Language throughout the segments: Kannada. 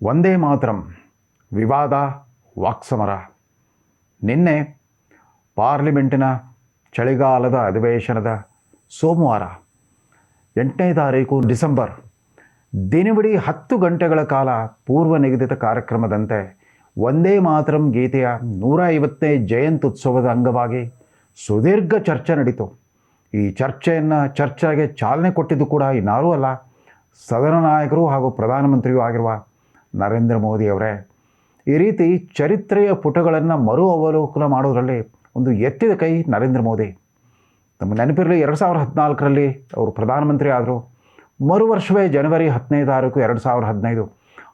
ಒಂದೇ ಮಾತರಂ, ವಿವಾದ, ವಾಕ್ಸಮರ. ನಿನ್ನೆ ಪಾರ್ಲಿಮೆಂಟಿನ ಚಳಿಗಾಲದ ಅಧಿವೇಶನದ ಸೋಮವಾರ, ಎಂಟನೇ ತಾರೀಕು ಡಿಸೆಂಬರ್, ದಿನವಿಡೀ ಹತ್ತು ಗಂಟೆಗಳ ಕಾಲ ಪೂರ್ವ ನಿಗದಿತ ಕಾರ್ಯಕ್ರಮದಂತೆ ಒಂದೇ ಮಾತರಂ ಗೀತೆಯ ನೂರ ಐವತ್ತನೇ ಜಯಂತ್ಯುತ್ಸವದ ಅಂಗವಾಗಿ ಸುದೀರ್ಘ ಚರ್ಚೆ ನಡೀತು. ಈ ಚರ್ಚೆಯನ್ನು ಚರ್ಚೆಗೆ ಚಾಲನೆ ಕೊಟ್ಟಿದ್ದು ಕೂಡ ಇನ್ನಾರೂ ಅಲ್ಲ, ಸದನ ನಾಯಕರು ಹಾಗೂ ಪ್ರಧಾನಮಂತ್ರಿಯೂ ಆಗಿರುವ ನರೇಂದ್ರ ಮೋದಿಯವರೇ ಈ ರೀತಿ ಚರಿತ್ರೆಯ ಪುಟಗಳನ್ನು ಮರು ಅವಲೋಕನ ಮಾಡೋದರಲ್ಲಿ ಒಂದು ಎತ್ತಿದ ಕೈ ನರೇಂದ್ರ ಮೋದಿ. ನಮ್ಮ ನೆನಪಿರಲಿ, ಎರಡು ಸಾವಿರದ ಹದಿನಾಲ್ಕರಲ್ಲಿ ಅವರು ಪ್ರಧಾನಮಂತ್ರಿ ಆದರು. ಮರು ವರ್ಷವೇ ಜನವರಿ ಹದಿನೈದು ತಾರೀಕು ಎರಡು ಸಾವಿರದ ಹದಿನೈದು.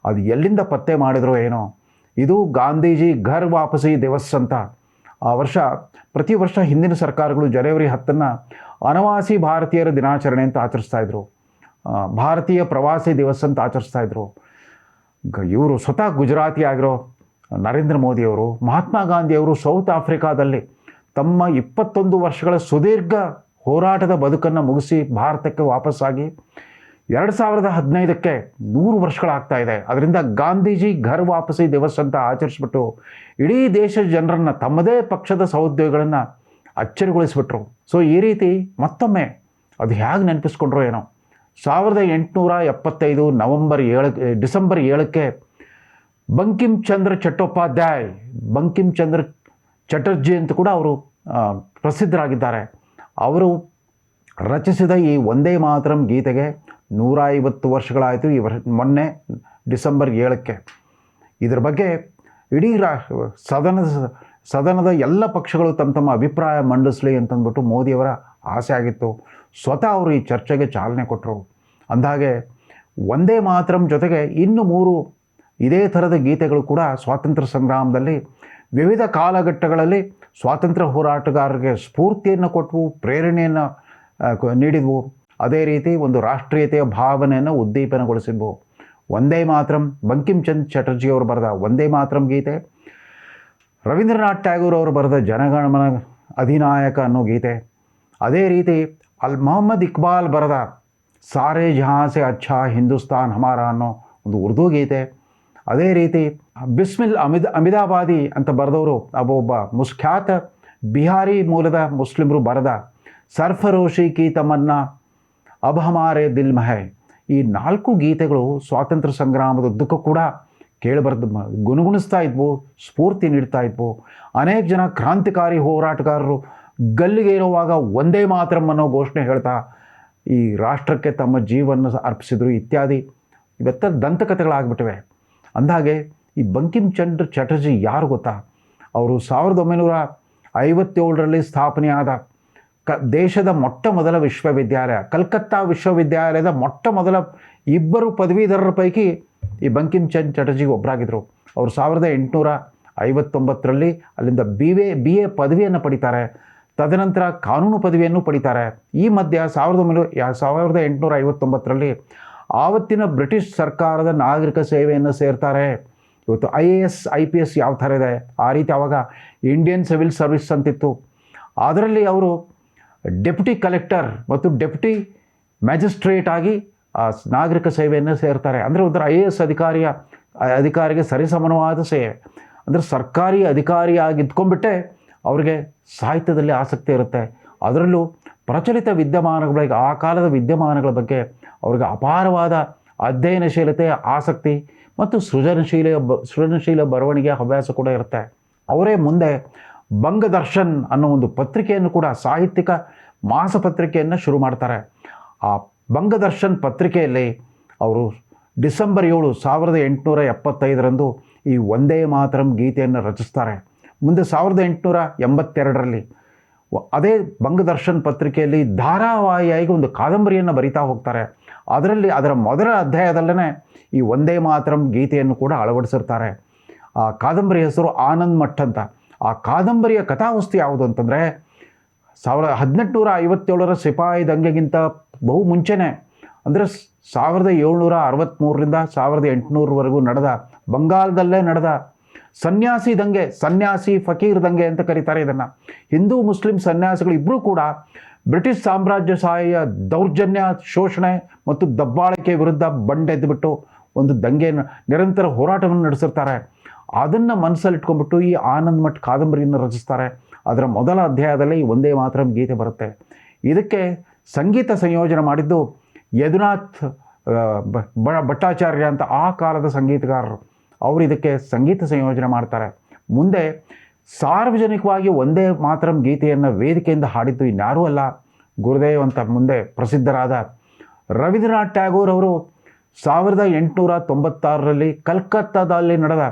ಅದು ಎಲ್ಲಿಂದ ಪತ್ತೆ ಮಾಡಿದ್ರೋ ಏನೋ. ಇದು ಗಾಂಧೀಜಿ ಘರ್ ವಾಪಸಿ ದಿವಸ್ ಅಂತ. ಆ ವರ್ಷ ಪ್ರತಿ ವರ್ಷ ಹಿಂದಿನ ಸರ್ಕಾರಗಳು ಜನವರಿ ಹತ್ತನ್ನು ಅನವಾಸಿ ಭಾರತೀಯರ ದಿನಾಚರಣೆ ಅಂತ ಆಚರಿಸ್ತಾ ಇದ್ರು. ಭಾರತೀಯ ಪ್ರವಾಸಿ ದಿವಸ್ ಅಂತ ಆಚರಿಸ್ತಾ ಇದ್ರು. ಇವರು ಸ್ವತಃ ಗುಜರಾತಿ ಆಗಿರೋ ನರೇಂದ್ರ ಮೋದಿಯವರು ಮಹಾತ್ಮ ಗಾಂಧಿಯವರು ಸೌತ್ ಆಫ್ರಿಕಾದಲ್ಲಿ ತಮ್ಮ ಇಪ್ಪತ್ತೊಂದು ವರ್ಷಗಳ ಸುದೀರ್ಘ ಹೋರಾಟದ ಬದುಕನ್ನು ಮುಗಿಸಿ ಭಾರತಕ್ಕೆ ವಾಪಸ್ಸಾಗಿ ಎರಡು ಸಾವಿರದ ಹದಿನೈದಕ್ಕೆ ನೂರು ವರ್ಷಗಳಾಗ್ತಾ ಇದೆ. ಅದರಿಂದ ಗಾಂಧೀಜಿ ಘರ್ ವಾಪಸಿ ದಿವಸ ಅಂತ ಆಚರಿಸ್ಬಿಟ್ಟು ಇಡೀ ದೇಶದ ಜನರನ್ನು ತಮ್ಮದೇ ಪಕ್ಷದ ಸಹೋದ್ಯೋಗಿಗಳನ್ನು ಅಚ್ಚರಿಗೊಳಿಸ್ಬಿಟ್ರು. ಸೊ ಈ ರೀತಿ ಮತ್ತೊಮ್ಮೆ ಅದು ಹೇಗೆ ನೆನಪಿಸ್ಕೊಂಡ್ರೋ ಏನೋ? ಸಾವಿರದ ಎಂಟುನೂರ ಎಪ್ಪತ್ತೈದು ನವಂಬರ್ ಏಳು ಡಿಸೆಂಬರ್ ಏಳಕ್ಕೆ ಬಂಕಿಂ ಚಂದ್ರ ಚಟ್ಟೋಪಾಧ್ಯಾಯ್, ಬಂಕಿಂ ಚಂದ್ರ ಚಟರ್ಜಿ ಅಂತ ಕೂಡ ಅವರು ಪ್ರಸಿದ್ಧರಾಗಿದ್ದಾರೆ. ಅವರು ರಚಿಸಿದ ಈ ಒಂದೇ ಮಾತರಂ ಗೀತೆಗೆ ನೂರ ಐವತ್ತು ವರ್ಷಗಳಾಯಿತು ಈ ವರ್ಷ, ಮೊನ್ನೆ ಡಿಸೆಂಬರ್ ಏಳಕ್ಕೆ. ಇದರ ಬಗ್ಗೆ ಇಡೀ ರಾ, ಸದನದ ಸದನದ ಎಲ್ಲ ಪಕ್ಷಗಳು ತಮ್ಮ ತಮ್ಮ ಅಭಿಪ್ರಾಯ ಮಂಡಿಸಲಿ ಅಂತಂದ್ಬಿಟ್ಟು ಮೋದಿಯವರ ಆಸೆ ಆಗಿತ್ತು. ಸ್ವತಃ ಅವರು ಈ ಚರ್ಚೆಗೆ ಚಾಲನೆ ಕೊಟ್ಟರು ಅಂದಹಾಗೆ ಒಂದೇ ಮಾತ್ರಂ ಜೊತೆಗೆ ಇನ್ನು ಮೂರು ಇದೇ ಥರದ ಗೀತೆಗಳು ಕೂಡ ಸ್ವಾತಂತ್ರ್ಯ ಸಂಗ್ರಾಮದಲ್ಲಿ ವಿವಿಧ ಕಾಲಘಟ್ಟಗಳಲ್ಲಿ ಸ್ವಾತಂತ್ರ್ಯ ಹೋರಾಟಗಾರರಿಗೆ ಸ್ಫೂರ್ತಿಯನ್ನು ಕೊಟ್ಟವು ಪ್ರೇರಣೆಯನ್ನು ನೀಡಿದವು. ಅದೇ ರೀತಿ ಒಂದು ರಾಷ್ಟ್ರೀಯತೆಯ ಭಾವನೆಯನ್ನು ಉದ್ದೀಪನಗೊಳಿಸಿದ್ವು. ಒಂದೇ ಮಾತ್ರಂ ಬಂಕಿಂ ಬಂಕಿಂಚಂದ್ ಚಟರ್ಜಿಯವರು ಬರೆದ ಒಂದೇ ಮಾತ್ರಂ ಗೀತೆ, ರವೀಂದ್ರನಾಥ್ ಟ್ಯಾಗೂರ್ ಅವರು ಬರೆದ ಜನಗಣಮನ ಅಧಿನಾಯಕ ಅನ್ನೋ ಗೀತೆ ಅದೇ ರೀತಿ ಅಲ್ ಮೊಹಮ್ಮದ್ ಇಕ್ಬಾಲ್ ಬರೆದ, ಸಾರೇ ಜಹಾಸೆ ಅಚ್ಛಾ ಹಿಂದೂಸ್ತಾನ್ ಹಮಾರ ಅನ್ನೋ ಒಂದು ಉರ್ದು ಗೀತೆ. ಅದೇ ರೀತಿ ಬಿಸ್ಮಿಲ್ ಅಮಿದ್, ಅಮಿದಾಬಾದಿ ಅಂತ ಬರೆದವರು ಒಬ್ಬ ಮುಸ್ಖ್ಯಾತ ಬಿಹಾರಿ ಮೂಲದ ಮುಸ್ಲಿಮರು ಬರೆದ ಸರ್ಫರೋಶಿ ಕಿ ತಮ್ಮನ್ನ ಅಬ್ ಹಮಾರೆ ದಿಲ್ ಮಹೆ. ಈ ನಾಲ್ಕು ಗೀತೆಗಳು ಸ್ವಾತಂತ್ರ್ಯ ಸಂಗ್ರಾಮದ ಉದ್ದಕ್ಕೂ ಕೂಡ ಕೇಳಿ ಬರೆದು ಗುಣಗುಣಿಸ್ತಾ ಇದ್ವು, ಸ್ಫೂರ್ತಿ ನೀಡ್ತಾ ಇದ್ವು. ಅನೇಕ ಜನ ಕ್ರಾಂತಿಕಾರಿ ಹೋರಾಟಗಾರರು ಗಲ್ಲಿಗೆ ಇರುವಾಗ ಒಂದೇ ಮಾತ್ರ ಅನ್ನೋ ಘೋಷಣೆ ಹೇಳ್ತಾ ಈ ರಾಷ್ಟ್ರಕ್ಕೆ ತಮ್ಮ ಜೀವನ ಅರ್ಪಿಸಿದ್ರು ಇತ್ಯಾದಿ. ಇವೆತ್ತ ದಂತಕಥೆಗಳಾಗ್ಬಿಟ್ಟಿವೆ. ಅಂದಹಾಗೆ ಈ ಬಂಕಿಂ ಚಂದ್ರ ಚಟರ್ಜಿ ಯಾರು ಗೊತ್ತಾ? ಅವರು ಸಾವಿರದ ಒಂಬೈನೂರ ಐವತ್ತೇಳರಲ್ಲಿ ಸ್ಥಾಪನೆಯಾದ ಕ ದೇಶದ ಮೊಟ್ಟ ಮೊದಲ ವಿಶ್ವವಿದ್ಯಾಲಯ, ಕಲ್ಕತ್ತಾ ವಿಶ್ವವಿದ್ಯಾಲಯದ ಮೊಟ್ಟ ಮೊದಲ ಇಬ್ಬರು ಪದವೀಧರರ ಪೈಕಿ ಈ ಬಂಕಿಂ ಚಂದ್ ಚಟರ್ಜಿ ಒಬ್ಬರಾಗಿದ್ದರು ಅವರು ಸಾವಿರದ ಎಂಟುನೂರ ಐವತ್ತೊಂಬತ್ತರಲ್ಲಿ ಅಲ್ಲಿಂದ ಬಿ ಎ ಬಿ ಎ ಪದವಿಯನ್ನು ಪಡಿತಾರೆ. ತದನಂತರ ಕಾನೂನು ಪದವಿಯನ್ನು ಪಡಿತಾರೆ. ಈ ಮಧ್ಯ ಸಾವಿರದ ಒಂಬೈನೂರ ಸಾವಿರದ ಎಂಟುನೂರ ಐವತ್ತೊಂಬತ್ತರಲ್ಲಿ ಆವತ್ತಿನ ಬ್ರಿಟಿಷ್ ಸರ್ಕಾರದ ನಾಗರಿಕ ಸೇವೆಯನ್ನು ಸೇರ್ತಾರೆ. ಇವತ್ತು I A S, I P S ಯಾವ ಥರ ಇದೆ? ಆ ರೀತಿ ಆವಾಗ ಇಂಡಿಯನ್ ಸಿವಿಲ್ ಸರ್ವಿಸ್ ಅಂತಿತ್ತು. ಅದರಲ್ಲಿ ಅವರು ಡೆಪ್ಟಿ ಕಲೆಕ್ಟರ್ ಮತ್ತು ಡೆಪ್ಟಿ ಮ್ಯಾಜಿಸ್ಟ್ರೇಟ್ ಆಗಿ, ಆ, ನಾಗರಿಕ ಸೇವೆಯನ್ನು ಸೇರ್ತಾರೆ. ಅಂದರೆ ಒಂಥರ ಐ ಎ ಎಸ್ ಅಧಿಕಾರಿಯ, ಅಧಿಕಾರಿಗೆ ಸರಿಸಮಾನವಾದ ಸೇವೆ. ಅಂದರೆ ಸರ್ಕಾರಿ ಅಧಿಕಾರಿಯಾಗಿ ಇದ್ಕೊಂಡ್ಬಿಟ್ಟೆ ಅವರಿಗೆ ಸಾಹಿತ್ಯದಲ್ಲಿ ಆಸಕ್ತಿ ಇರುತ್ತೆ. ಅದರಲ್ಲೂ ಪ್ರಚಲಿತ ವಿದ್ಯಮಾನಗಳ, ಆ ಕಾಲದ ವಿದ್ಯಮಾನಗಳ ಬಗ್ಗೆ ಅವ್ರಿಗೆ ಅಪಾರವಾದ ಅಧ್ಯಯನಶೀಲತೆ ಆಸಕ್ತಿ ಮತ್ತು ಸೃಜನಶೀಲ ಬ ಸೃಜನಶೀಲ ಬರವಣಿಗೆ ಹವ್ಯಾಸ ಕೂಡ ಇರುತ್ತೆ. ಅವರೇ ಮುಂದೆ ಬಂಗದರ್ಶನ್ ಅನ್ನೋ ಒಂದು ಪತ್ರಿಕೆಯನ್ನು ಕೂಡ ಸಾಹಿತ್ಯಿಕ ಮಾಸಪತ್ರಿಕೆಯನ್ನು ಶುರು ಮಾಡ್ತಾರೆ. ಆ ಬಂಗದರ್ಶನ್ ಪತ್ರಿಕೆಯಲ್ಲಿ ಅವರು ಡಿಸೆಂಬರ್ ಏಳು ಸಾವಿರದ ಎಂಟುನೂರ ಎಪ್ಪತ್ತೈದರಂದು ಈ ಒಂದೇ ಮಾತರಂ ಗೀತೆಯನ್ನು ರಚಿಸ್ತಾರೆ. ಮುಂದೆ ಸಾವಿರದ ಎಂಟುನೂರ ಎಂಬತ್ತೆರಡರಲ್ಲಿ ಅದೇ ಬಂಗದರ್ಶನ್ ಪತ್ರಿಕೆಯಲ್ಲಿ ಧಾರಾವಾಹಿಯಾಗಿ ಒಂದು ಕಾದಂಬರಿಯನ್ನು ಬರಿತಾ ಹೋಗ್ತಾರೆ. ಅದರಲ್ಲಿ ಅದರ ಮೊದಲ ಅಧ್ಯಾಯದಲ್ಲೇ ಈ ಒಂದೇ ಮಾತ್ರಂ ಗೀತೆಯನ್ನು ಕೂಡ ಅಳವಡಿಸಿರ್ತಾರೆ. ಆ ಕಾದಂಬರಿ ಹೆಸರು ಆನಂದ್ ಮಠ್ ಅಂತ. ಆ ಕಾದಂಬರಿಯ ಕಥಾವಸ್ತು ಯಾವುದು ಅಂತಂದರೆ, ಸಾವಿರ ಹದಿನೆಂಟುನೂರ ಐವತ್ತೇಳರ ಸಿಪಾಯಿ ದಂಗೆಗಿಂತ ಬಹು ಮುಂಚೆನೇ, ಅಂದರೆ ಸಾವಿರದ ಏಳ್ನೂರ ಅರವತ್ತ್ಮೂರರಿಂದ ಸಾವಿರದ ಎಂಟುನೂರವರೆಗೂ ನಡೆದ ಬಂಗಾಳದಲ್ಲೇ ನಡೆದ ಸನ್ಯಾಸಿ ದಂಗೆ, ಸನ್ಯಾಸಿ ಫಕೀರ್ ದಂಗೆ ಅಂತ ಕರೀತಾರೆ ಇದನ್ನು. ಹಿಂದೂ, ಮುಸ್ಲಿಂ ಸನ್ಯಾಸಿಗಳು ಇಬ್ಬರೂ ಕೂಡ ಬ್ರಿಟಿಷ್ ಸಾಮ್ರಾಜ್ಯಶಾಹಿಯ ದೌರ್ಜನ್ಯ, ಶೋಷಣೆ ಮತ್ತು ದಬ್ಬಾಳಿಕೆ ವಿರುದ್ಧ ಬಂಡೆದ್ದುಬಿಟ್ಟು ಒಂದು ದಂಗೆ ನಿರಂತರ ಹೋರಾಟವನ್ನು ನಡೆಸಿರ್ತಾರೆ. ಅದನ್ನು ಮನಸ್ಸಲ್ಲಿಟ್ಕೊಂಡ್ಬಿಟ್ಟು ಈ ಆನಂದ್ ಮಠ್ ಕಾದಂಬರಿಯನ್ನು ರಚಿಸ್ತಾರೆ. ಅದರ ಮೊದಲ ಅಧ್ಯಾಯದಲ್ಲಿ ಒಂದೇ ಮಾತ್ರ ಗೀತೆ ಬರುತ್ತೆ. ಇದಕ್ಕೆ ಸಂಗೀತ ಸಂಯೋಜನೆ ಮಾಡಿದ್ದು ಯದುನಾಥ್ ಭಟ್ಟಾಚಾರ್ಯ ಅಂತ ಆ ಕಾಲದ ಸಂಗೀತಗಾರರು. ಅವರು ಇದಕ್ಕೆ ಸಂಗೀತ ಸಂಯೋಜನೆ ಮಾಡ್ತಾರೆ. ಮುಂದೆ ಸಾರ್ವಜನಿಕವಾಗಿ ಒಂದೇ ಮಾತ್ರ ಗೀತೆಯನ್ನು ವೇದಿಕೆಯಿಂದ ಹಾಡಿದ್ದು ಇನ್ಯಾರೂ ಅಲ್ಲ, ಗುರುದೇವ್ ಅಂತ ಮುಂದೆ ಪ್ರಸಿದ್ಧರಾದ ರವೀಂದ್ರನಾಥ್ ಟ್ಯಾಗೋರ್ ಅವರು ಸಾವಿರದ ಎಂಟುನೂರ ತೊಂಬತ್ತಾರರಲ್ಲಿ ಕಲ್ಕತ್ತಾದಲ್ಲಿ ನಡೆದ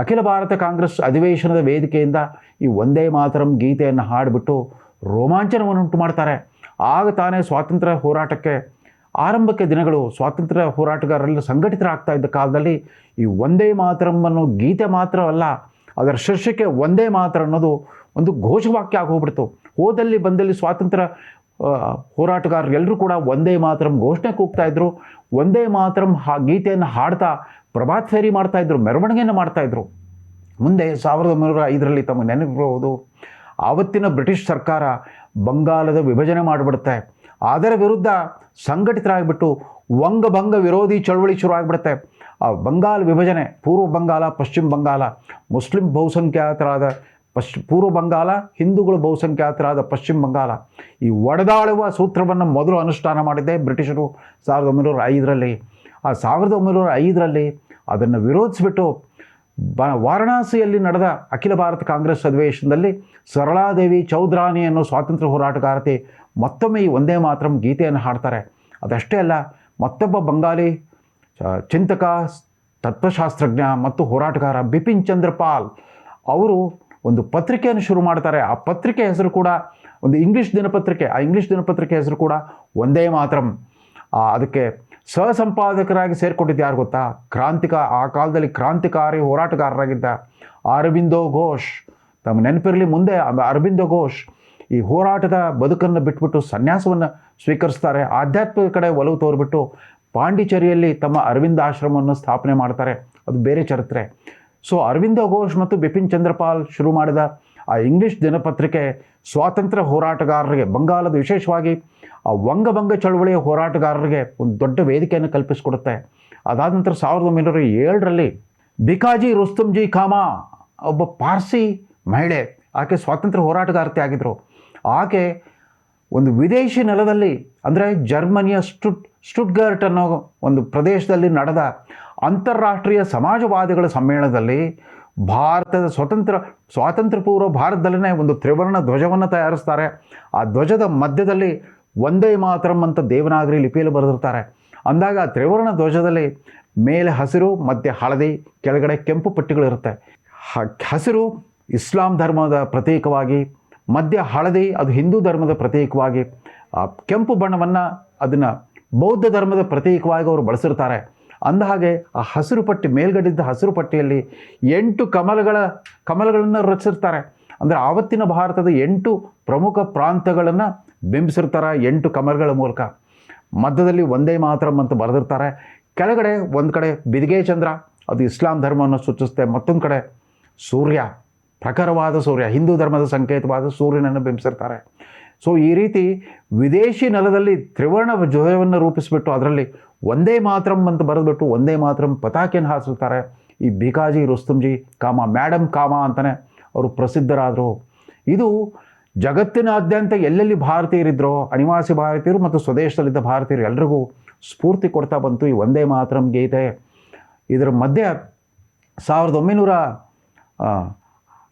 ಅಖಿಲ ಭಾರತ ಕಾಂಗ್ರೆಸ್ ಅಧಿವೇಶನದ ವೇದಿಕೆಯಿಂದ ಈ ಒಂದೇ ಮಾತರಂ ಗೀತೆಯನ್ನು ಹಾಡಿಬಿಟ್ಟು ರೋಮಾಂಚನವನ್ನುಂಟು ಮಾಡ್ತಾರೆ. ಆಗ ತಾನೇ ಸ್ವಾತಂತ್ರ್ಯ ಹೋರಾಟಕ್ಕೆ ಆರಂಭಕ್ಕೆ ದಿನಗಳು ಸ್ವಾತಂತ್ರ್ಯ ಹೋರಾಟಗಾರರಲ್ಲಿ ಸಂಘಟಿತರಾಗ್ತಾ ಇದ್ದ ಕಾಲದಲ್ಲಿ ಈ ಒಂದೇ ಮಾತರಂ ಅನ್ನೋ ಗೀತೆ ಮಾತ್ರವಲ್ಲ, ಅದರ ಶೀರ್ಷಿಕೆ ಒಂದೇ ಮಾತ್ರ ಅನ್ನೋದು ಒಂದು ಘೋಷವಾಕ್ಯ ಆಗೋಗ್ಬಿಡ್ತು. ಹೋದಲ್ಲಿ ಬಂದಲ್ಲಿ ಸ್ವಾತಂತ್ರ್ಯ ಹೋರಾಟಗಾರರೆಲ್ಲರೂ ಕೂಡ ಒಂದೇ ಮಾತರಂ ಘೋಷಣೆ ಕೂಗ್ತಾ ಇದ್ರು. ಒಂದೇ ಮಾತರಂ ಹಾ ಗೀತೆಯನ್ನು ಹಾಡ್ತಾ ಪ್ರಭಾತ್ ಫೇರಿ ಮಾಡ್ತಾ ಇದ್ರು, ಮೆರವಣಿಗೆಯನ್ನು ಮಾಡ್ತಾ ಇದ್ರು. ಮುಂದೆ ಸಾವಿರದ ಒಂಬೈನೂರ ಐದರಲ್ಲಿ ತಮಗೆ ನೆನಪಿರಬಹುದು. ಆವತ್ತಿನ ಬ್ರಿಟಿಷ್ ಸರ್ಕಾರ ಬಂಗಾಲದ ವಿಭಜನೆ ಮಾಡಿಬಿಡುತ್ತೆ. ಅದರ ವಿರುದ್ಧ ಸಂಘಟಿತರಾಗಿಬಿಟ್ಟು ವಂಗಭಂಗ ವಿರೋಧಿ ಚಳವಳಿ ಶುರು ಆಗಿಬಿಡುತ್ತೆ. ಆ ಬಂಗಾಲ ವಿಭಜನೆ, ಪೂರ್ವ ಬಂಗಾಲ, ಪಶ್ಚಿಮ ಬಂಗಾಲ, ಮುಸ್ಲಿಂ ಬಹುಸಂಖ್ಯಾತರಾದ ಪಶ್ ಪೂರ್ವ ಬಂಗಾಲ, ಹಿಂದೂಗಳು ಬಹುಸಂಖ್ಯಾತರಾದ ಪಶ್ಚಿಮ ಬಂಗಾಲ. ಈ ಒಡೆದಾಳುವ ಸೂತ್ರವನ್ನು ಮೊದಲು ಅನುಷ್ಠಾನ ಮಾಡಿದ್ದೆ ಬ್ರಿಟಿಷರು ಸಾವಿರದ ಒಂಬೈನೂರ ಐದರಲ್ಲಿ. ಆ ಸಾವಿರದ ಒಂಬೈನೂರ ಐದರಲ್ಲಿ ಅದನ್ನು ವಿರೋಧಿಸಿಬಿಟ್ಟು ಬ ವಾರಣಾಸಿಯಲ್ಲಿ ನಡೆದ ಅಖಿಲ ಭಾರತ ಕಾಂಗ್ರೆಸ್ ಅಧಿವೇಶನದಲ್ಲಿ ಸರಳಾದೇವಿ ಚೌದ್ರಾನಿ ಅನ್ನೋ ಸ್ವಾತಂತ್ರ್ಯ ಹೋರಾಟಗಾರತಿ ಮತ್ತೊಮ್ಮೆ ಈ ಒಂದೇ ಮಾತ್ರ ಗೀತೆಯನ್ನು ಹಾಡ್ತಾರೆ. ಅದಷ್ಟೇ ಅಲ್ಲ, ಮತ್ತೊಬ್ಬ ಬಂಗಾಲಿ ಚಿಂತಕ, ತತ್ವಶಾಸ್ತ್ರಜ್ಞ ಮತ್ತು ಹೋರಾಟಗಾರ ಬಿಪಿನ್ ಚಂದ್ರ ಪಾಲ್ ಅವರು ಒಂದು ಪತ್ರಿಕೆಯನ್ನು ಶುರು ಮಾಡ್ತಾರೆ. ಆ ಪತ್ರಿಕೆ ಹೆಸರು ಕೂಡ ಒಂದು ಇಂಗ್ಲೀಷ್ ದಿನಪತ್ರಿಕೆ. ಆ ಇಂಗ್ಲೀಷ್ ದಿನಪತ್ರಿಕೆ ಹೆಸರು ಕೂಡ ಒಂದೇ ಮಾತ್ರಂ. ಅದಕ್ಕೆ ಸಹ ಸಂಪಾದಕರಾಗಿ ಸೇರಿಕೊಂಡಿದ್ದು ಯಾರು ಗೊತ್ತಾ? ಕ್ರಾಂತಿಕ, ಆ ಕಾಲದಲ್ಲಿ ಕ್ರಾಂತಿಕಾರಿ ಹೋರಾಟಗಾರರಾಗಿದ್ದ ಅರವಿಂದೋ ಘೋಷ್. ತಮ್ಮ ನೆನಪಿರಲಿ ಮುಂದೆ ಅರವಿಂದೋ ಘೋಷ್ ಈ ಹೋರಾಟದ ಬದುಕನ್ನು ಬಿಟ್ಬಿಟ್ಟು ಸನ್ಯಾಸವನ್ನು ಸ್ವೀಕರಿಸ್ತಾರೆ. ಆಧ್ಯಾತ್ಮಿಕ ಕಡೆ ಒಲವು ತೋರಿಬಿಟ್ಟು ಪಾಂಡಿಚೇರಿಯಲ್ಲಿ ತಮ್ಮ ಅರವಿಂದ ಆಶ್ರಮವನ್ನು ಸ್ಥಾಪನೆ ಮಾಡ್ತಾರೆ. ಅದು ಬೇರೆ ಚರಿತ್ರೆ. ಸೊ, ಅರವಿಂದ ಘೋಷ್ ಮತ್ತು ಬಿಪಿನ್ ಚಂದ್ರಪಾಲ್ ಶುರು ಮಾಡಿದ ಆ ಇಂಗ್ಲಿಷ್ ದಿನಪತ್ರಿಕೆ ಸ್ವಾತಂತ್ರ್ಯ ಹೋರಾಟಗಾರರಿಗೆ ಬಂಗಾಲದ ವಿಶೇಷವಾಗಿ ಆ ವಂಗಭಂಗ ಚಳವಳಿಯ ಹೋರಾಟಗಾರರಿಗೆ ಒಂದು ದೊಡ್ಡ ವೇದಿಕೆಯನ್ನು ಕಲ್ಪಿಸಿಕೊಡುತ್ತೆ. ಅದಾದ ನಂತರ ಸಾವಿರದ ಒಂಬೈನೂರ ಏಳರಲ್ಲಿ ಬಿಕಾಜಿ ರುಸ್ತುಂಜಿ ಖಾಮಾ ಒಬ್ಬ ಪಾರ್ಸಿ ಮಹಿಳೆ, ಆಕೆ ಸ್ವಾತಂತ್ರ್ಯ ಹೋರಾಟಗಾರತೆ ಆಗಿದ್ದರು ಆಕೆ ಒಂದು ವಿದೇಶಿ ನೆಲದಲ್ಲಿ, ಅಂದರೆ ಜರ್ಮನಿಯ ಸ್ಟುಟ್, ಸ್ಟುಟ್ಗರ್ಟ್ ಅನ್ನೋ ಒಂದು ಪ್ರದೇಶದಲ್ಲಿ ನಡೆದ ಅಂತಾರಾಷ್ಟ್ರೀಯ ಸಮಾಜವಾದಿಗಳ ಸಮ್ಮೇಳನದಲ್ಲಿ ಭಾರತದ ಸ್ವತಂತ್ರ, ಸ್ವಾತಂತ್ರ್ಯಪೂರ್ವ ಭಾರತದಲ್ಲೇ ಒಂದು ತ್ರಿವರ್ಣ ಧ್ವಜವನ್ನು ತಯಾರಿಸ್ತಾರೆ. ಆ ಧ್ವಜದ ಮಧ್ಯದಲ್ಲಿ ಒಂದೇ ಮಾತ್ರಂ ಅಂತ ದೇವನಾಗರಿ ಲಿಪಿಯಲ್ಲಿ ಬರೆದಿರ್ತಾರೆ. ಅಂದಾಗ ತ್ರಿವರ್ಣ ಧ್ವಜದಲ್ಲಿ ಮೇಲೆ ಹಸಿರು, ಮಧ್ಯ ಹಳದಿ, ಕೆಳಗಡೆ ಕೆಂಪು ಪಟ್ಟಿಗಳಿರುತ್ತೆ ಹಸಿರು ಇಸ್ಲಾಂ ಧರ್ಮದ ಪ್ರತೀಕವಾಗಿ, ಮಧ್ಯ ಹಳದಿ, ಅದು ಹಿಂದೂ ಧರ್ಮದ ಪ್ರತೀಕವಾಗಿ ಕೆಂಪು ಬಣ್ಣವನ್ನು ಅದನ್ನು ಬೌದ್ಧ ಧರ್ಮದ ಪ್ರತೀಕವಾಗಿ ಅವರು ಬಳಸಿರ್ತಾರೆ. ಅಂದಹಾಗೆ ಆ ಹಸಿರು ಪಟ್ಟಿ ಮೇಲ್ಗಡೆದ ಹಸಿರು ಪಟ್ಟಿಯಲ್ಲಿ ಎಂಟು ಕಮಲಗಳ, ಕಮಲಗಳನ್ನು ರಚಿಸಿರ್ತಾರೆ. ಅಂದರೆ ಆವತ್ತಿನ ಭಾರತದ ಎಂಟು ಪ್ರಮುಖ ಪ್ರಾಂತಗಳನ್ನು ಬಿಂಬಿಸಿರ್ತಾರೆ ಎಂಟು ಕಮರ್ಗಳ ಮೂಲಕ. ಮಧ್ಯದಲ್ಲಿ ಒಂದೇ ಮಾತರಂ ಅಂತ ಬರೆದಿರ್ತಾರೆ. ಕೆಳಗಡೆ ಒಂದು ಕಡೆ ಬಿದಿಗೆ ಚಂದ್ರ, ಅದು ಇಸ್ಲಾಂ ಧರ್ಮವನ್ನು ಸೂಚಿಸುತ್ತೆ. ಮತ್ತೊಂದು ಕಡೆ ಸೂರ್ಯ, ಪ್ರಖರವಾದ ಸೂರ್ಯ, ಹಿಂದೂ ಧರ್ಮದ ಸಂಕೇತವಾದ ಸೂರ್ಯನನ್ನು ಬಿಂಬಿಸಿರ್ತಾರೆ. ಸೊ ಈ ರೀತಿ ವಿದೇಶಿ ನೆಲದಲ್ಲಿ ತ್ರಿವರ್ಣ ಧ್ವಜವನ್ನು ರೂಪಿಸಿಬಿಟ್ಟು ಅದರಲ್ಲಿ ಒಂದೇ ಮಾತ್ರಂ ಅಂತ ಬರೆದ್ಬಿಟ್ಟು ಒಂದೇ ಮಾತ್ರಂ ಪತಾಕೆಯನ್ನು ಹಾರಿಸುತ್ತಾರೆ ಈ ಭಿಕಾಜಿ ರುಸ್ತುಂಜಿ, ಕಾಮ ಮ್ಯಾಡಮ್ ಕಾಮ ಅಂತಲೇ ಅವರು ಪ್ರಸಿದ್ಧರಾದರು. ಇದು ಜಗತ್ತಿನಾದ್ಯಂತ ಎಲ್ಲೆಲ್ಲಿ ಭಾರತೀಯರಿದ್ದರೋ ಅನಿವಾಸಿ ಭಾರತೀಯರು ಮತ್ತು ಸ್ವದೇಶದಲ್ಲಿದ್ದ ಭಾರತೀಯರು ಎಲ್ರಿಗೂ ಸ್ಫೂರ್ತಿ ಕೊಡ್ತಾ ಬಂತು ಈ ಒಂದೇ ಮಾತರಂ ಗೀತೆ. ಇದರ ಮಧ್ಯೆ ಸಾವಿರದ ಒಂಬೈನೂರ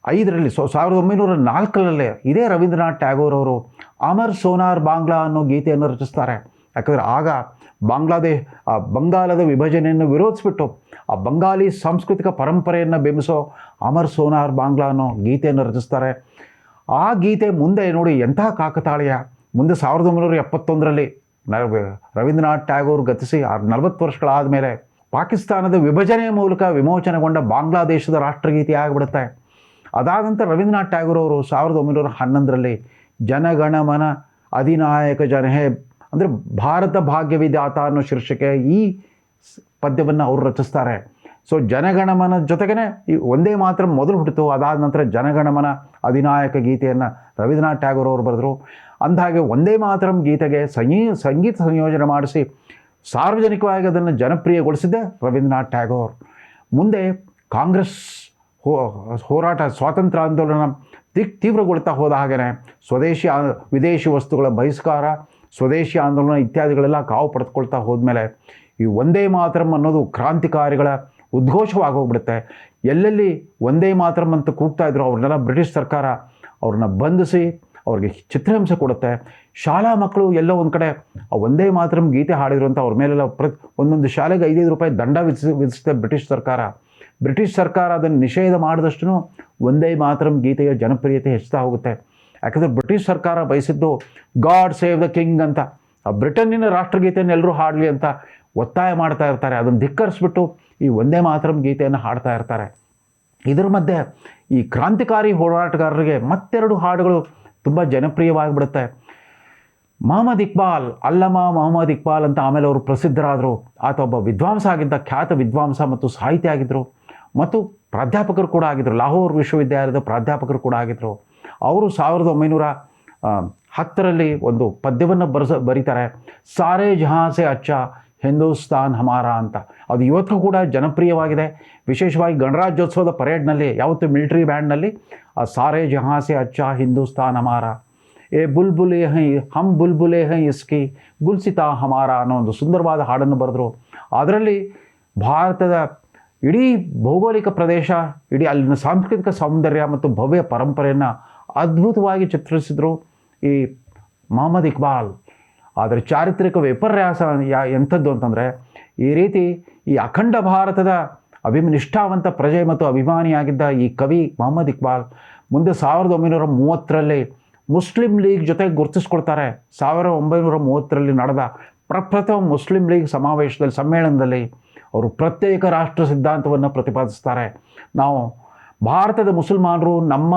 ಐದರಲ್ಲಿ, ಸೊ, ಸಾವಿರದ ಒಂಬೈನೂರ ನಾಲ್ಕರಲ್ಲೇ ಇದೇ ರವೀಂದ್ರನಾಥ್ ಟ್ಯಾಗೋರ್ ಅವರು ಅಮರ್ ಸೋನಾರ್ ಬಾಂಗ್ಲಾ ಅನ್ನೋ ಗೀತೆಯನ್ನು ರಚಿಸ್ತಾರೆ. ಯಾಕಂದರೆ ಆಗ ಬಾಂಗ್ಲಾದೇಶ್, ಆ ಬಂಗಾಲದ ವಿಭಜನೆಯನ್ನು ವಿರೋಧಿಸ್ಬಿಟ್ಟು, ಆ ಬಂಗಾಲಿ ಸಾಂಸ್ಕೃತಿಕ ಪರಂಪರೆಯನ್ನು ಬಿಂಬಿಸೋ ಅಮರ್ ಸೋನಾರ್ ಬಾಂಗ್ಲಾ ಅನ್ನೋ ಗೀತೆಯನ್ನು ರಚಿಸ್ತಾರೆ. ಆ ಗೀತೆ ಮುಂದೆ ನೋಡಿ ಎಂಥ ಕಾಕತಾಳೀಯ. ಮುಂದೆ ಸಾವಿರದ ಒಂಬೈನೂರ ಎಪ್ಪತ್ತೊಂದರಲ್ಲಿ ರವೀಂದ್ರನಾಥ್ ಟ್ಯಾಗೋರ್ ಗತಿಸಿ ನಲವತ್ತು ವರ್ಷಗಳಾದ ಮೇಲೆ ಪಾಕಿಸ್ತಾನದ ವಿಭಜನೆಯ ಮೂಲಕ ವಿಮೋಚನೆಗೊಂಡ ಬಾಂಗ್ಲಾದೇಶದ ರಾಷ್ಟ್ರಗೀತೆ ಆಗಿಬಿಡುತ್ತೆ. ಅದಾದ ನಂತರ ರವೀಂದ್ರನಾಥ್ ಟ್ಯಾಗೋರ್ ಅವರು ಸಾವಿರದ ಒಂಬೈನೂರ ಹನ್ನೊಂದರಲ್ಲಿ ಜನಗಣಮನ ಅಧಿನಾಯಕ ಜನಹೇ ಅಂದರೆ ಭಾರತ ಭಾಗ್ಯವಿದಾತ ಅನ್ನೋ ಶೀರ್ಷಿಕೆ ಈ ಪದ್ಯವನ್ನು ಅವರು ರಚಿಸ್ತಾರೆ. ಸೊ ಜನಗಣಮನ ಜೊತೆಗೇ ಈ ಒಂದೇ ಮಾತ್ರ ಮೊದಲು ಹುಟ್ಟಿತು, ಅದಾದ ನಂತರ ಜನಗಣಮನ ಅಧಿನಾಯಕ ಗೀತೆಯನ್ನು ರವೀಂದ್ರನಾಥ್ ಟ್ಯಾಗೋರ್ ಅವರು ಬರೆದರು. ಅಂದಹಾಗೆ ಒಂದೇ ಮಾತ್ರ ಗೀತೆಗೆ ಸಂಗೀ, ಸಂಗೀತ ಸಂಯೋಜನೆ ಮಾಡಿಸಿ ಸಾರ್ವಜನಿಕವಾಗಿ ಅದನ್ನು ಜನಪ್ರಿಯಗೊಳಿಸಿದ್ದೆ ರವೀಂದ್ರನಾಥ್ ಟ್ಯಾಗೋರ್. ಮುಂದೆ ಕಾಂಗ್ರೆಸ್ ಹೋ, ಹೋರಾಟ, ಸ್ವಾತಂತ್ರ್ಯ ಆಂದೋಲನ ತೀವ್ರಗೊಳ್ತಾ ಹೋದ ಹಾಗೆಯೇ ಸ್ವದೇಶಿ, ವಿದೇಶಿ ವಸ್ತುಗಳ ಬಹಿಷ್ಕಾರ ಸ್ವದೇಶಿ ಆಂದೋಲನ ಇತ್ಯಾದಿಗಳೆಲ್ಲ ಕಾವು ಪಡೆದುಕೊಳ್ತಾ ಹೋದ್ಮೇಲೆ ಈ ಒಂದೇ ಮಾತರಂ ಅನ್ನೋದು ಕ್ರಾಂತಿಕಾರಿಗಳ ಉದ್ಘೋಷವಾಗೋಗ್ಬಿಡುತ್ತೆ. ಎಲ್ಲೆಲ್ಲಿ ಒಂದೇ ಮಾತರಂ ಅಂತ ಕೂಗ್ತಾ ಇದ್ರು ಅವ್ರನ್ನೆಲ್ಲ ಬ್ರಿಟಿಷ್ ಸರ್ಕಾರ ಅವ್ರನ್ನ ಬಂಧಿಸಿ ಅವ್ರಿಗೆ ಚಿತ್ರಹಿಂಸೆ ಕೊಡುತ್ತೆ. ಶಾಲಾ ಮಕ್ಕಳು ಎಲ್ಲೋ ಒಂದು ಕಡೆ ಆ ಒಂದೇ ಮಾತ್ರಂ ಗೀತೆ ಹಾಡಿದ್ರು ಅಂತ ಅವ್ರ ಮೇಲೆಲ್ಲ ಪ್ರತಿ ಒಂದೊಂದು ಶಾಲೆಗೆ ಐದೈದು ರೂಪಾಯಿ ದಂಡ ವಿಧಿಸಿ ವಿಧಿಸುತ್ತೆ ಬ್ರಿಟಿಷ್ ಸರ್ಕಾರ. ಬ್ರಿಟಿಷ್ ಸರ್ಕಾರ ಅದನ್ನು ನಿಷೇಧ ಮಾಡಿದಷ್ಟು ಒಂದೇ ಮಾತ್ರಂ ಗೀತೆಯ ಜನಪ್ರಿಯತೆ ಹೆಚ್ಚುತ್ತಾ ಹೋಗುತ್ತೆ. ಯಾಕಂದರೆ ಬ್ರಿಟಿಷ್ ಸರ್ಕಾರ ಬಯಸಿದ್ದು ಗಾಡ್ ಸೇವ್ ದ ಕಿಂಗ್ ಅಂತ. ಆ ಬ್ರಿಟನ್ನಿನ ರಾಷ್ಟ್ರಗೀತೆಯನ್ನು ಎಲ್ಲರೂ ಹಾಡಲಿ ಅಂತ ಒತ್ತಾಯ ಮಾಡ್ತಾ ಇರ್ತಾರೆ. ಅದನ್ನು ಧಿಕ್ಕರಿಸ್ಬಿಟ್ಟು ಈ ಒಂದೇ ಮಾತರಂ ಗೀತೆಯನ್ನು ಹಾಡ್ತಾ ಇರ್ತಾರೆ. ಇದರ ಮಧ್ಯೆ ಈ ಕ್ರಾಂತಿಕಾರಿ ಹೋರಾಟಗಾರರಿಗೆ ಮತ್ತೆರಡು ಹಾಡುಗಳು ತುಂಬ ಜನಪ್ರಿಯವಾಗಿಬಿಡುತ್ತೆ. ಮೊಹಮ್ಮದ್ ಇಕ್ಬಾಲ್, ಅಲ್ಲಮ ಮೊಹಮ್ಮದ್ ಇಕ್ಬಾಲ್ ಅಂತ ಆಮೇಲೆ ಅವರು ಪ್ರಸಿದ್ಧರಾದರು. ಆತ ಒಬ್ಬ ವಿದ್ವಾಂಸ ಆಗಿದ್ದ, ಖ್ಯಾತ ವಿದ್ವಾಂಸ ಮತ್ತು ಸಾಹಿತಿ ಆಗಿದ್ದರು ಮತ್ತು ಪ್ರಾಧ್ಯಾಪಕರು ಕೂಡ ಆಗಿದ್ದರು ಲಾಹೋರ್ ವಿಶ್ವವಿದ್ಯಾಲಯದ ಪ್ರಾಧ್ಯಾಪಕರು ಕೂಡ ಆಗಿದ್ದರು ಅವರು ಸಾವಿರದ ಒಂಬೈನೂರ ಹತ್ತರಲ್ಲಿ ಒಂದು ಪದ್ಯವನ್ನು ಬರೆಸ, ಬರೀತಾರೆ. ಸಾರೇ ಜಹಾಸೆ ಅಚ್ಚ, ಹಿಂದೂಸ್ತಾನ್ ಹಮಾರ ಅಂತ. ಅದು ಇವತ್ತು ಕೂಡ ಜನಪ್ರಿಯವಾಗಿದೆ. ವಿಶೇಷವಾಗಿ ಗಣರಾಜ್ಯೋತ್ಸವದ ಪರೇಡ್ನಲ್ಲಿ, ಯಾವತ್ತು ಮಿಲಿಟರಿ ಬ್ಯಾಂಡ್ನಲ್ಲಿ, ಆ, ಸಾರೇ ಜಹಾಸೆ ಅಚ್ಚ, ಹಿಂದೂಸ್ತಾನ್ ಹಮಾರ. ಏ ಬುಲ್ಬುಲೆ ಹೈ ಹಮ್ ಬುಲ್ಬುಲೆ ಹೈ ಇಸ್ಕಿ, ಗುಲ್ಸಿತಾ ಹಮಾರ ಅನ್ನೋ ಒಂದು ಸುಂದರವಾದ ಹಾಡನ್ನು ಬರೆದರು. ಅದರಲ್ಲಿ ಭಾರತದ ಇಡೀ ಭೌಗೋಳಿಕ ಪ್ರದೇಶ, ಇಡೀ ಅಲ್ಲಿನ ಸಾಂಸ್ಕೃತಿಕ ಸೌಂದರ್ಯ ಮತ್ತು ಭವ್ಯ ಪರಂಪರೆಯನ್ನು ಅದ್ಭುತವಾಗಿ ಚಿತ್ರಿಸಿದರು ಈ ಮೊಹಮ್ಮದ್ ಇಕ್ಬಾಲ್. ಆದರೆ ಚಾರಿತ್ರಿಕ ವಿಪರ್ಯಾಸ ಯಾ ಎಂಥದ್ದು ಅಂತಂದರೆ ಈ ರೀತಿ ಈ ಅಖಂಡ ಭಾರತದ ಅಭಿಮ ನಿಷ್ಠಾವಂತ ಪ್ರಜೆ ಮತ್ತು ಅಭಿಮಾನಿಯಾಗಿದ್ದ ಈ ಕವಿ ಮೊಹಮ್ಮದ್ ಇಕ್ಬಾಲ್ ಮುಂದೆ ಸಾವಿರದ ಒಂಬೈನೂರ ಮೂವತ್ತರಲ್ಲಿ ಮುಸ್ಲಿಂ ಲೀಗ್ ಜೊತೆ ಗುರುತಿಸ್ಕೊಳ್ತಾರೆ ಸಾವಿರದ ಒಂಬೈನೂರ ಮೂವತ್ತರಲ್ಲಿ ನಡೆದ ಪ್ರಪ್ರಥಮ ಮುಸ್ಲಿಂ ಲೀಗ್ ಸಮಾವೇಶದಲ್ಲಿ, ಸಮ್ಮೇಳನದಲ್ಲಿ ಅವರು ಪ್ರತ್ಯೇಕ ರಾಷ್ಟ್ರ ಸಿದ್ಧಾಂತವನ್ನು ಪ್ರತಿಪಾದಿಸ್ತಾರೆ. ನಾವು ಭಾರತದ ಮುಸಲ್ಮಾನರು ನಮ್ಮ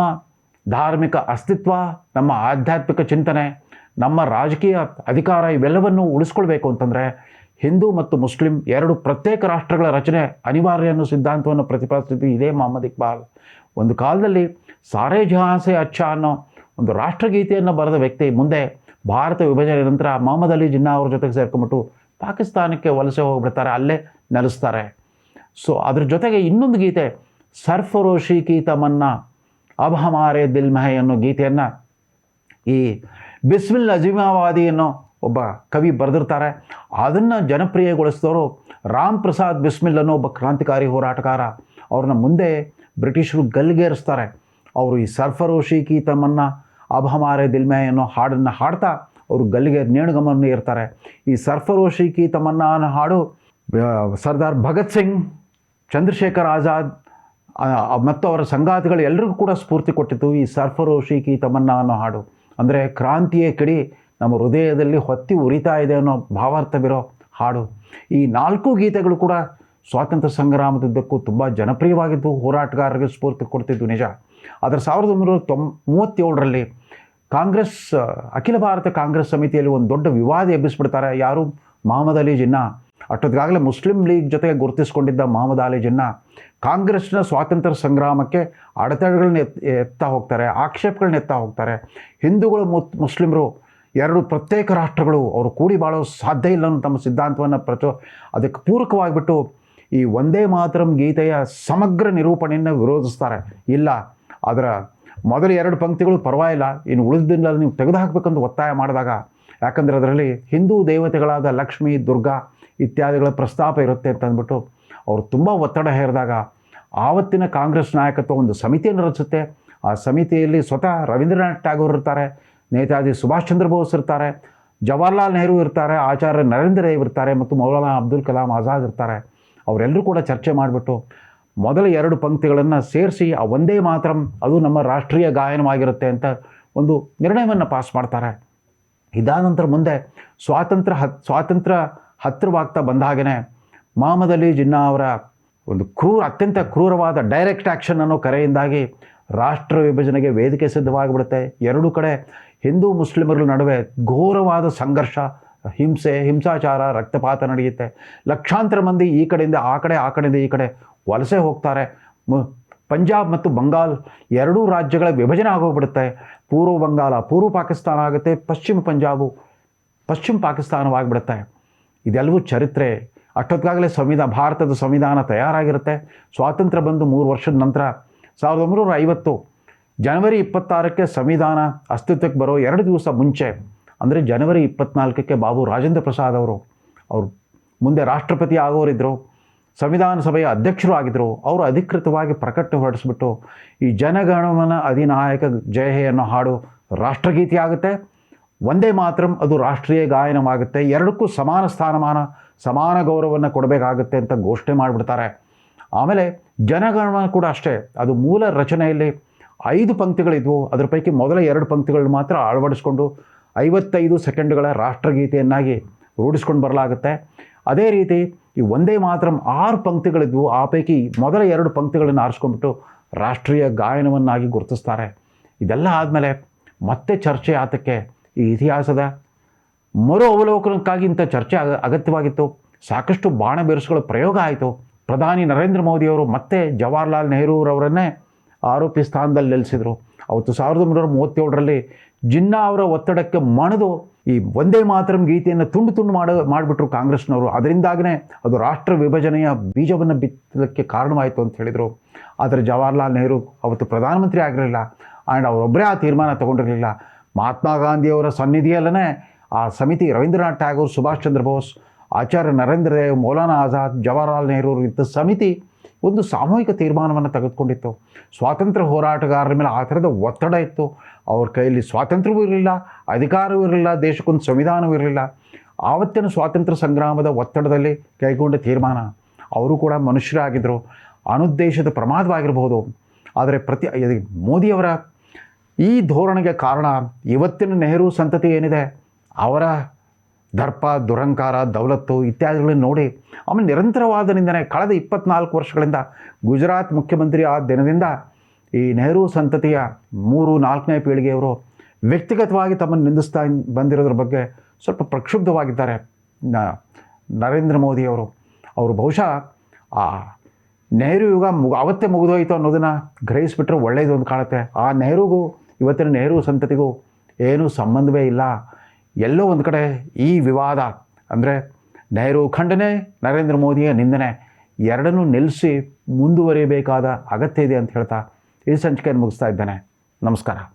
ಧಾರ್ಮಿಕ ಅಸ್ತಿತ್ವ, ನಮ್ಮ ಆಧ್ಯಾತ್ಮಿಕ ಚಿಂತನೆ, ನಮ್ಮ ರಾಜಕೀಯ ಅಧಿಕಾರ ಇವೆಲ್ಲವನ್ನು ಉಳಿಸ್ಕೊಳ್ಬೇಕು ಅಂತಂದರೆ ಹಿಂದೂ ಮತ್ತು ಮುಸ್ಲಿಂ ಎರಡು ಪ್ರತ್ಯೇಕ ರಾಷ್ಟ್ರಗಳ ರಚನೆ ಅನಿವಾರ್ಯ ಅನ್ನೋ ಸಿದ್ಧಾಂತವನ್ನು ಪ್ರತಿಪಾದಿಸಿದ್ದು ಇದೇ ಮೊಹಮ್ಮದ್ ಇಕ್ಬಾಲ್. ಒಂದು ಕಾಲದಲ್ಲಿ ಸಾರೆ ಜಹಾಸೆ ಅಚ್ಚ ಅನ್ನೋ ಒಂದು ರಾಷ್ಟ್ರಗೀತೆಯನ್ನು ಬರೆದ ವ್ಯಕ್ತಿ ಮುಂದೆ ಭಾರತ ವಿಭಜನೆ ನಂತರ ಮೊಹಮ್ಮದ್ ಅಲಿ ಜಿನ್ನಾ ಅವ್ರ ಜೊತೆಗೆ ಸೇರ್ಕೊಂಬಿಟ್ಟು ಪಾಕಿಸ್ತಾನಕ್ಕೆ ವಲಸೆ ಹೋಗಿಬಿಡ್ತಾರೆ, ಅಲ್ಲೇ ನೆಲೆಸ್ತಾರೆ. ಸೊ, ಅದ್ರ ಜೊತೆಗೆ ಇನ್ನೊಂದು ಗೀತೆ ಸರ್ಫರೋಶಿ ಕಿ ತಮನ್ನ ಅಬ್ ಹಮಾರೆ ದಿಲ್ ಮಹೆ ಅನ್ನೋ ಗೀತೆಯನ್ನು ಈ ಬಿಸ್ಮಿಲ್ ಅಜಿಮಾವಾದಿ ಅನ್ನೋ ಒಬ್ಬ ಕವಿ ಬರೆದಿರ್ತಾರೆ. ಅದನ್ನು ಜನಪ್ರಿಯಗೊಳಿಸಿದವರು ರಾಮ್ ಪ್ರಸಾದ್ ಬಿಸ್ಮಿಲ್ ಅನ್ನೋ ಒಬ್ಬ ಕ್ರಾಂತಿಕಾರಿ ಹೋರಾಟಗಾರ. ಅವ್ರನ್ನ ಮುಂದೆ ಬ್ರಿಟಿಷರು ಗಲ್ಗೇರಿಸ್ತಾರೆ. ಅವರು ಈ ಸರ್ಫರೋಶಿ ಕಿ ತಮ್ಮನ್ನು ಅಬ್ ಹಮಾರೆ ದಿಲ್ ಮೇ ಅನ್ನೋ ಹಾಡನ್ನು ಹಾಡ್ತಾ ಅವರು ಗಲ್ಲಿಗೆ ನೇಣುಗಮನ ಇರ್ತಾರೆ ಈ ಸರ್ಫರೋಶಿ ಕಿ ತಮನ್ನ ಅನ್ನೋ ಹಾಡು ಸರ್ದಾರ್ ಭಗತ್ ಸಿಂಗ್, ಚಂದ್ರಶೇಖರ್ ಆಜಾದ್ ಮತ್ತು ಅವರ ಸಂಗಾತಿಗಳು ಎಲ್ರಿಗೂ ಕೂಡ ಸ್ಫೂರ್ತಿ ಕೊಟ್ಟಿತ್ತು ಈ ಸರ್ಫರೋಶಿ ಕಿ ತಮನ್ನ ಅನ್ನೋ ಹಾಡು. ಅಂದರೆ ಕ್ರಾಂತಿಯೇ ಕಡಿ ನಮ್ಮ ಹೃದಯದಲ್ಲಿ ಹೊತ್ತಿ ಉರಿತಾ ಇದೆ ಅನ್ನೋ ಭಾವಾರ್ಥವಿರೋ ಹಾಡು. ಈ ನಾಲ್ಕು ಗೀತೆಗಳು ಕೂಡ ಸ್ವಾತಂತ್ರ್ಯ ಸಂಗ್ರಾಮದುದ್ದಕ್ಕೂ ತುಂಬ ಜನಪ್ರಿಯವಾಗಿದ್ದು, ಹೋರಾಟಗಾರರಿಗೆ ಸ್ಫೂರ್ತಿ ಕೊಡ್ತಿದ್ದು ನಿಜ. ಆದರೆ ಸಾವಿರದ ಒಂಬೈನೂರ ತೊಂಬ ಮೂವತ್ತೇಳರಲ್ಲಿ ಕಾಂಗ್ರೆಸ್, ಅಖಿಲ ಭಾರತ ಕಾಂಗ್ರೆಸ್ ಸಮಿತಿಯಲ್ಲಿ ಒಂದು ದೊಡ್ಡ ವಿವಾದ ಎಬ್ಬಿಸ್ಬಿಡ್ತಾರೆ. ಯಾರು? ಮೊಹಮ್ಮದ್ ಅಲಿ ಜಿನ್ನಾ. ಅಷ್ಟೊತ್ತಿಗಾಗಲೇ ಮುಸ್ಲಿಂ ಲೀಗ್ ಜೊತೆಗೆ ಗುರುತಿಸಿಕೊಂಡಿದ್ದ ಮೊಹಮ್ಮದ್ ಅಲಿ ಜಿನ್ನಾ ಕಾಂಗ್ರೆಸ್ನ ಸ್ವಾತಂತ್ರ್ಯ ಸಂಗ್ರಾಮಕ್ಕೆ ಅಡೆತಡೆಗಳನ್ನ ಎತ್, ಎತ್ತಾ ಹೋಗ್ತಾರೆ, ಆಕ್ಷೇಪಗಳನ್ನ ಎತ್ತಾ ಹೋಗ್ತಾರೆ. ಹಿಂದೂಗಳು ಮುತ್, ಮುಸ್ಲಿಮರು ಎರಡು ಪ್ರತ್ಯೇಕ ರಾಷ್ಟ್ರಗಳು, ಅವರು ಕೂಡಿ ಬಾಳೋ ಸಾಧ್ಯ ಇಲ್ಲ ಅನ್ನೋ ತಮ್ಮ ಸಿದ್ಧಾಂತವನ್ನು ಪ್ರಚೋ, ಅದಕ್ಕೆ ಪೂರಕವಾಗಿಬಿಟ್ಟು ಈ ಒಂದೇ ಮಾತರಂ ಗೀತೆಯ ಸಮಗ್ರ ನಿರೂಪಣೆಯನ್ನು ವಿರೋಧಿಸ್ತಾರೆ. ಇಲ್ಲ, ಅದರ ಮೊದಲ ಎರಡು ಪಂಕ್ತಿಗಳು ಪರವಾಗಿಲ್ಲ, ಇನ್ನು ಉಳಿದಿಲ್ಲ ನೀವು ತೆಗೆದುಹಾಕಬೇಕಂತ ಒತ್ತಾಯ ಮಾಡಿದಾಗ ಯಾಕಂದರೆ ಅದರಲ್ಲಿ ಹಿಂದೂ ದೇವತೆಗಳಾದ ಲಕ್ಷ್ಮಿ, ದುರ್ಗಾ ಇತ್ಯಾದಿಗಳ ಪ್ರಸ್ತಾಪ ಇರುತ್ತೆ ಅಂತ ಅಂದ್ಬಿಟ್ಟು ಅವರು ತುಂಬ ಒತ್ತಡ ಹೇರಿದಾಗ ಆವತ್ತಿನ ಕಾಂಗ್ರೆಸ್ ನಾಯಕತ್ವ ಒಂದು ಸಮಿತಿಯನ್ನು ರಚಿಸುತ್ತೆ. ಆ ಸಮಿತಿಯಲ್ಲಿ ಸ್ವತಃ ರವೀಂದ್ರನಾಥ್ ಟ್ಯಾಗೋರ್ ಇರ್ತಾರೆ, ನೇತಾಜಿ ಸುಭಾಷ್ ಚಂದ್ರ ಬೋಸ್ ಇರ್ತಾರೆ, ಜವಾಹರ್ಲಾಲ್ ನೆಹರು ಇರ್ತಾರೆ, ಆಚಾರ್ಯ ನರೇಂದ್ರ ದೇವ್ ಇರ್ತಾರೆ ಮತ್ತು ಮೌಲಾನಾ ಅಬ್ದುಲ್ ಕಲಾಂ ಆಜಾದ್ ಇರ್ತಾರೆ. ಅವರೆಲ್ಲರೂ ಕೂಡ ಚರ್ಚೆ ಮಾಡಿಬಿಟ್ಟು ಮೊದಲ ಎರಡು ಪಂಕ್ತಿಗಳನ್ನು ಸೇರಿಸಿ ಆ ಒಂದೇ ಮಾತ್ರ ಅದು ನಮ್ಮ ರಾಷ್ಟ್ರೀಯ ಗಾಯನವಾಗಿರುತ್ತೆ ಅಂತ ಒಂದು ನಿರ್ಣಯವನ್ನು ಪಾಸ್ ಮಾಡ್ತಾರೆ. ಇದಾದ ನಂತರ ಮುಂದೆ ಸ್ವಾತಂತ್ರ್ಯ ಹತ್, ಸ್ವಾತಂತ್ರ್ಯ ಹತ್ತಿರವಾಗ್ತಾ ಬಂದ ಹಾಗೆಯೇ ಮಹಮ್ಮದ್ ಅಲಿ ಜಿನ್ನಾ ಅವರ ಒಂದು ಕ್ರೂರ, ಅತ್ಯಂತ ಕ್ರೂರವಾದ ಡೈರೆಕ್ಟ್ ಆ್ಯಕ್ಷನ್ ಅನ್ನೋ ಕರೆಯಿಂದಾಗಿ ರಾಷ್ಟ್ರ ವಿಭಜನೆಗೆ ವೇದಿಕೆ ಸಿದ್ಧವಾಗಿಬಿಡುತ್ತೆ. ಎರಡೂ ಕಡೆ ಹಿಂದೂ ಮುಸ್ಲಿಮರ ನಡುವೆ ಘೋರವಾದ ಸಂಘರ್ಷ, ಹಿಂಸೆ, ಹಿಂಸಾಚಾರ, ರಕ್ತಪಾತ ನಡೆಯುತ್ತೆ. ಲಕ್ಷಾಂತರ ಮಂದಿ ಈ ಕಡೆಯಿಂದ ಆ ಕಡೆ, ಆ ಕಡೆಯಿಂದ ಈ ಕಡೆ ವಲಸೆ ಹೋಗ್ತಾರೆ. ಪಂಜಾಬ್ ಮತ್ತು ಬಂಗಾಲ್ ಎರಡೂ ರಾಜ್ಯಗಳ ವಿಭಜನೆ ಆಗೋಗ್ಬಿಡುತ್ತೆ. ಪೂರ್ವ ಬಂಗಾಲ, ಪೂರ್ವ ಪಾಕಿಸ್ತಾನ ಆಗುತ್ತೆ, ಪಶ್ಚಿಮ ಪಂಜಾಬು, ಪಶ್ಚಿಮ ಪಾಕಿಸ್ತಾನವಾಗಿಬಿಡುತ್ತೆ. ಇದೆಲ್ಲವೂ ಚರಿತ್ರೆ. ಅಷ್ಟೊತ್ತಿಗಾಗಲೇ ಸಂವಿಧಾನ, ಭಾರತದ ಸಂವಿಧಾನ ತಯಾರಾಗಿರುತ್ತೆ. ಸ್ವಾತಂತ್ರ್ಯ ಬಂದು ಮೂರು ವರ್ಷದ ನಂತರ ಸಾವಿರದ ಒಂಬೈನೂರ ಐವತ್ತು ಜನವರಿ ಇಪ್ಪತ್ತಾರಕ್ಕೆ ಸಂವಿಧಾನ ಅಸ್ತಿತ್ವಕ್ಕೆ ಬರೋ ಎರಡು ದಿವಸ ಮುಂಚೆ, ಅಂದರೆ ಜನವರಿ ಇಪ್ಪತ್ನಾಲ್ಕಕ್ಕೆ ಬಾಬು ರಾಜೇಂದ್ರ ಪ್ರಸಾದ್ ಅವರು ಅವರು ಮುಂದೆ ರಾಷ್ಟ್ರಪತಿ ಆಗೋರಿದ್ದರು ಸಂವಿಧಾನ ಸಭೆಯ ಅಧ್ಯಕ್ಷರು ಆಗಿದ್ದರು ಅವರು ಅಧಿಕೃತವಾಗಿ ಪ್ರಕಟಣೆ ಹೊರಡಿಸ್ಬಿಟ್ಟು ಈ ಜನಗಣಮನ ಅಧಿನಾಯಕ ಜಯ ಅನ್ನೋ ಹಾಡು ರಾಷ್ಟ್ರಗೀತೆ ಆಗುತ್ತೆ. ಒಂದೇ ಮಾತ್ರ ಅದು ರಾಷ್ಟ್ರೀಯ ಗಾಯನವಾಗುತ್ತೆ. ಎರಡಕ್ಕೂ ಸಮಾನ ಸ್ಥಾನಮಾನ, ಸಮಾನ ಗೌರವವನ್ನು ಕೊಡಬೇಕಾಗುತ್ತೆ ಅಂತ ಘೋಷಣೆ ಮಾಡಿಬಿಡ್ತಾರೆ. ಆಮೇಲೆ ಜನಗಣಮನ ಕೂಡ ಅಷ್ಟೇ. ಅದು ಮೂಲ ರಚನೆಯಲ್ಲಿ ಐದು ಪಂಕ್ತಿಗಳಿದ್ವು. ಅದರ ಪೈಕಿ ಮೊದಲ ಎರಡು ಪಂಕ್ತಿಗಳು ಮಾತ್ರ ಅಳವಡಿಸ್ಕೊಂಡು ಐವತ್ತೈದು ಸೆಕೆಂಡ್ಗಳ ರಾಷ್ಟ್ರಗೀತೆಯನ್ನಾಗಿ ರೂಢಿಸ್ಕೊಂಡು ಬರಲಾಗುತ್ತೆ. ಅದೇ ರೀತಿ ಈ ಒಂದೇ ಮಾತ್ರ ಆರು ಪಂಕ್ತಿಗಳಿದ್ವು. ಆ ಪೈಕಿ ಮೊದಲ ಎರಡು ಪಂಕ್ತಿಗಳನ್ನು ಆರಿಸ್ಕೊಂಡ್ಬಿಟ್ಟು ರಾಷ್ಟ್ರೀಯ ಗಾಯನವನ್ನಾಗಿ ಗುರುತಿಸ್ತಾರೆ. ಇದೆಲ್ಲ ಆದಮೇಲೆ ಮತ್ತೆ ಚರ್ಚೆ ಆತಕ್ಕೆ ಈ ಇತಿಹಾಸದ ಮರು ಅವಲೋಕನಕ್ಕಾಗಿ ಇಂಥ ಚರ್ಚೆ ಅಗ, ಅಗತ್ಯವಾಗಿತ್ತು. ಸಾಕಷ್ಟು ಬಾಣ ಬೆರೆಸುಗಳ ಪ್ರಯೋಗ ಆಯಿತು. ಪ್ರಧಾನಿ ನರೇಂದ್ರ ಮೋದಿಯವರು ಮತ್ತೆ ಜವಾಹರ್ಲಾಲ್ ನೆಹರೂರವರನ್ನೇ ಆರೋಪಿ ಸ್ಥಾನದಲ್ಲಿ ನೆಲೆಸಿದರು. ಅವತ್ತು ಸಾವಿರದ ಒಂಬೈನೂರ ಮೂವತ್ತೇಳರಲ್ಲಿ ಜಿನ್ನಾ ಅವರ ಒತ್ತಡಕ್ಕೆ ಮಣಿದು ಈ ಒಂದೇ ಮಾತ್ರಂ ಗೀತೆಯನ್ನು ತುಂಡು ತುಂಡು ಮಾಡ, ಮಾಡಿಬಿಟ್ರು ಕಾಂಗ್ರೆಸ್ನವರು. ಅದರಿಂದಾಗನೇ ಅದು ರಾಷ್ಟ್ರ ವಿಭಜನೆಯ ಬೀಜವನ್ನು ಬಿತ್ತಲಿಕ್ಕೆ ಕಾರಣವಾಯಿತು ಅಂತ ಹೇಳಿದರು. ಆದರೆ ಜವಾಹರ್ಲಾಲ್ ನೆಹರು ಅವತ್ತು ಪ್ರಧಾನಮಂತ್ರಿ ಆಗಿರಲಿಲ್ಲ. ಆ್ಯಂಡ್ ಅವರೊಬ್ಬರೇ ಆ ತೀರ್ಮಾನ ತಗೊಂಡಿರಲಿಲ್ಲ. ಮಹಾತ್ಮ ಗಾಂಧಿಯವರ ಸನ್ನಿಧಿಯಲ್ಲೇ ಆ ಸಮಿತಿ ರವೀಂದ್ರನಾಥ್ ಟ್ಯಾಗೋರ್, ಸುಭಾಷ್ ಚಂದ್ರ ಬೋಸ್, ಆಚಾರ್ಯ ನರೇಂದ್ರ ದೇವ್, ಮೌಲಾನಾ ಆಜಾದ್, ಜವಾಹರ್ಲಾಲ್ ನೆಹರು ಇದ್ದ ಸಮಿತಿ ಒಂದು ಸಾಮೂಹಿಕ ತೀರ್ಮಾನವನ್ನು ತೆಗೆದುಕೊಂಡಿತ್ತು. ಸ್ವಾತಂತ್ರ್ಯ ಹೋರಾಟಗಾರರ ಮೇಲೆ ಆ ಥರದ ಒತ್ತಡ ಇತ್ತು. ಅವ್ರ ಕೈಯಲ್ಲಿ ಸ್ವಾತಂತ್ರ್ಯವೂ ಇರಲಿಲ್ಲ, ಅಧಿಕಾರವೂ ಇರಲಿಲ್ಲ, ದೇಶಕ್ಕೊಂದು ಸಂವಿಧಾನವೂ ಇರಲಿಲ್ಲ. ಆವತ್ತಿನ ಸ್ವಾತಂತ್ರ್ಯ ಸಂಗ್ರಾಮದ ಒತ್ತಡದಲ್ಲಿ ಕೈಗೊಂಡ ತೀರ್ಮಾನ. ಅವರು ಕೂಡ ಮನುಷ್ಯರಾಗಿದ್ದರು ಅನುದ್ದೇಶದ ಪ್ರಮಾದವಾಗಿರಬಹುದು ಆದರೆ ಪ್ರತಿ ಮೋದಿಯವರ ಈ ಧೋರಣೆಗೆ ಕಾರಣ ಇವತ್ತಿನ ನೆಹರು ಸಂತತಿ ಏನಿದೆ? ಅವರ ದರ್ಪ, ದುರಂಕಾರ, ದೌಲತ್ತು ಇತ್ಯಾದಿಗಳನ್ನು ನೋಡಿ ಆಮೇಲೆ ನಿರಂತರವಾದ ನಿಂದನೆ ಕಳೆದ ಇಪ್ಪತ್ನಾಲ್ಕು ವರ್ಷಗಳಿಂದ ಗುಜರಾತ್ ಮುಖ್ಯಮಂತ್ರಿ ಆದ ದಿನದಿಂದ ಈ ನೆಹರು ಸಂತತಿಯ ಮೂರು, ನಾಲ್ಕನೇ ಪೀಳಿಗೆಯವರು ವ್ಯಕ್ತಿಗತವಾಗಿ ತಮ್ಮನ್ನು ನಿಂದಿಸ್ತಾ ಬಂದಿರೋದ್ರ ಬಗ್ಗೆ ಸ್ವಲ್ಪ ಪ್ರಕ್ಷುಬ್ಧವಾಗಿದ್ದಾರೆ. ನರೇಂದ್ರ ಮೋದಿಯವರು. ಅವರು ಬಹುಶಃ ಆ ನೆಹರು ಯುಗ ಮುಗ ಅವತ್ತೇ ಮುಗಿದೋಯ್ತು ಅನ್ನೋದನ್ನು ಗ್ರಹಿಸಿಬಿಟ್ರೆ ಒಳ್ಳೆಯದು ಅಂತ ಕಾಣುತ್ತೆ. ಆ ನೆಹರುಗೂ, ಇವತ್ತಿನ ನೆಹರು ಸಂತತಿಗೂ ಏನೂ ಸಂಬಂಧವೇ ಇಲ್ಲ. ಎಲ್ಲೋ ಒಂದು ಕಡೆ ಈ ವಿವಾದ, ಅಂದರೆ ನೆಹರು ಖಂಡನೆ, ನರೇಂದ್ರ ಮೋದಿಯ ನಿಂದನೆ, ಎರಡನ್ನೂ ನಿಲ್ಲಿಸಿ ಮುಂದುವರಿಯಬೇಕಾದ ಅಗತ್ಯ ಇದೆ ಅಂತ ಹೇಳ್ತಾ ಈ ಸಂಚಿಕೆಯನ್ನು ಮುಗಿಸ್ತಾ ಇದ್ದೇನೆ. ನಮಸ್ಕಾರ.